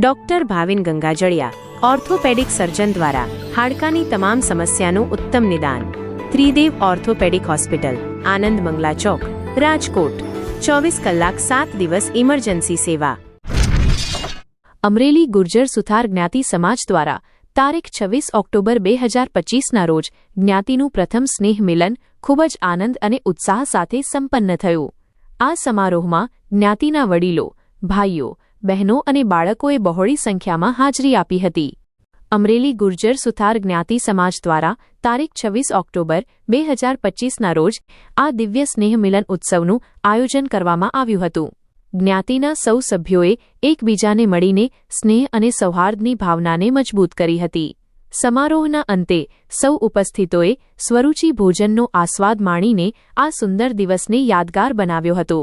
Doctor Bhavin Gangajaliya, orthopedic surgeon દ્વારા હાડકાની તમામ સમસ્યાનું ઉત્તમ નિદાન. ત્રિદેવ ઓર્થોપેડિક હોસ્પિટલ, આનંદ મંગલા ચોક, રાજકોટ. ચોવીસ કલાક સાત દિવસ ઇમરજન્સી સેવા. અમરેલી ગુર્જર સુથાર જ્ઞાતિ સમાજ દ્વારા તારીખ છવ્વીસ ઓક્ટોબર બે હજાર પચીસના રોજ જ્ઞાતિનું પ્રથમ સ્નેહ મિલન ખૂબ જ આનંદ અને ઉત્સાહ સાથે સંપન્ન થયું. આ સમારોહમાં જ્ઞાતિના વડીલો, ભાઈઓ બહેનો અને બાળકોએ બહોળી સંખ્યામાં હાજરી આપી હતી. અમરેલી ગુર્જર સુથાર જ્ઞાતિ સમાજ દ્વારા તારીખ છવ્વીસ ઓક્ટોબર, બે હજાર પચીસના રોજ આ દિવ્ય સ્નેહ મિલન ઉત્સવનું આયોજન કરવામાં આવ્યું હતું. જ્ઞાતિના સૌ સભ્યોએ એકબીજાને મળીને સ્નેહ અને સૌહાર્દની ભાવનાને મજબૂત કરી હતી. સમારોહના અંતે સૌ ઉપસ્થિતોએ સ્વરૂચિ ભોજનનો આસ્વાદ માણીને આ સુંદર દિવસને યાદગાર બનાવ્યો હતો.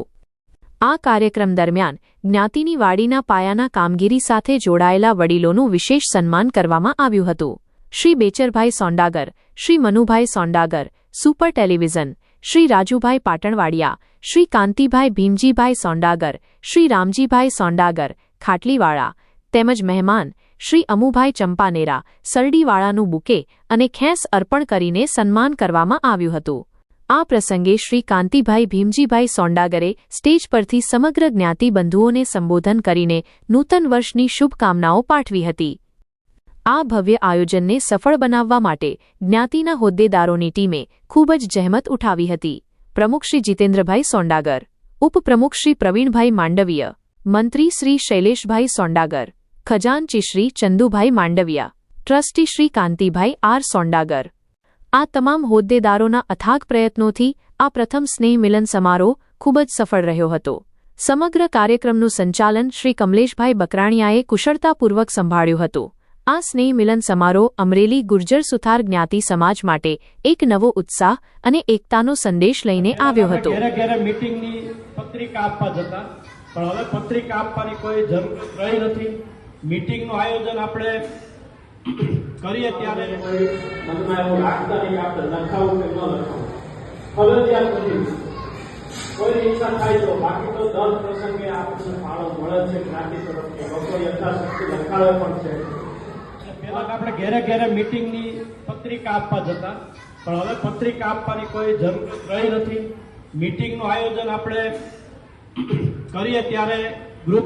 આ કાર્યક્રમ દરમિયાન જ્ઞાતિની વાડીના પાયાના કામગીરી સાથે જોડાયેલા વડીલોનું વિશેષ સન્માન કરવામાં આવ્યું હતું. શ્રી બેચરભાઈ સોંડાગર, શ્રી મનુભાઈ સોંડાગર, સુપર ટેલિવિઝન, શ્રી રાજુભાઈ પાટણવાડિયા, શ્રી કાંતિભાઈ ભીમજીભાઈ સોંડાગર, શ્રી રામજીભાઈ સોંડાગર, ખાટલીવાળા, તેમજ મહેમાન, શ્રી અમુભાઈ ચંપાનેરા, સરડીવાળાનું બુકે અને ખેંસ અર્પણ કરીને સન્માન કરવામાં આવ્યું હતું. આ પ્રસંગે શ્રી કાંતિભાઈ ભીમજીભાઈ સોંડાગરે સ્ટેજ પરથી સમગ્ર જ્ઞાતિબંધુઓને સંબોધન કરીને નૂતન વર્ષની શુભકામનાઓ પાઠવી હતી. આ ભવ્ય આયોજનને સફળ બનાવવા માટે જ્ઞાતિના હોદ્દેદારોની ટીમે ખૂબ જ જહેમત ઉઠાવી હતી. પ્રમુખ શ્રી જીતેન્દ્રભાઈ સોંડાગર, ઉપપ્રમુખ શ્રી પ્રવીણભાઈ માંડવીય, મંત્રી શ્રી શૈલેષભાઈ સોંડાગર, ખજાનચી શ્રી ચંદુભાઈ માંડવિયા, ટ્રસ્ટી શ્રી કાંતિભાઈ આર સોંડાગર આ તમામ હોદ્દેદારોના અથાગ પ્રયત્નોથી આ પ્રથમ સ્નેહ મિલન સમારોહ ખૂબ જ સફળ રહ્યો હતો. સમગ્ર કાર્યક્રમનું સંચાલન શ્રી કમલેશભાઈ બકરાણિયાએ કુશળતાપૂર્વક સંભાળ્યું હતું. આ સ્નેહ મિલન સમારોહ અમરેલી ગુર્જર સુથાર જ્ઞાતિ સમાજ માટે એક નવો ઉત્સાહ અને એકતાનો સંદેશ લઈને આવ્યો હતો. પત્રિકા આપવાની કોઈ જરૂર રહી નથી. મીટિંગનું આયોજન આપણે કરીએ ત્યારે મનમાં એવું લાગતા નહીં કે આપણે લખાવું કે ન લખાવું. ફરજિયાત નથી કોઈ ઈચ્છા થાય તો બાકી તો દર પ્રસંગે આપણને ફાળો મળે છે જ્ઞાતિ તરફથી. લોકો યથાશક્તિ લખાવે પણ છે. પહેલા આપણે ઘેરે ઘેરે મીટિંગની પત્રિકા આપવા જતા. પણ હવે પત્રિકા આપવાની કોઈ જરૂરત રહી નથી. મીટિંગનું આયોજન આપણે કરીએ ત્યારે ગ્રુપ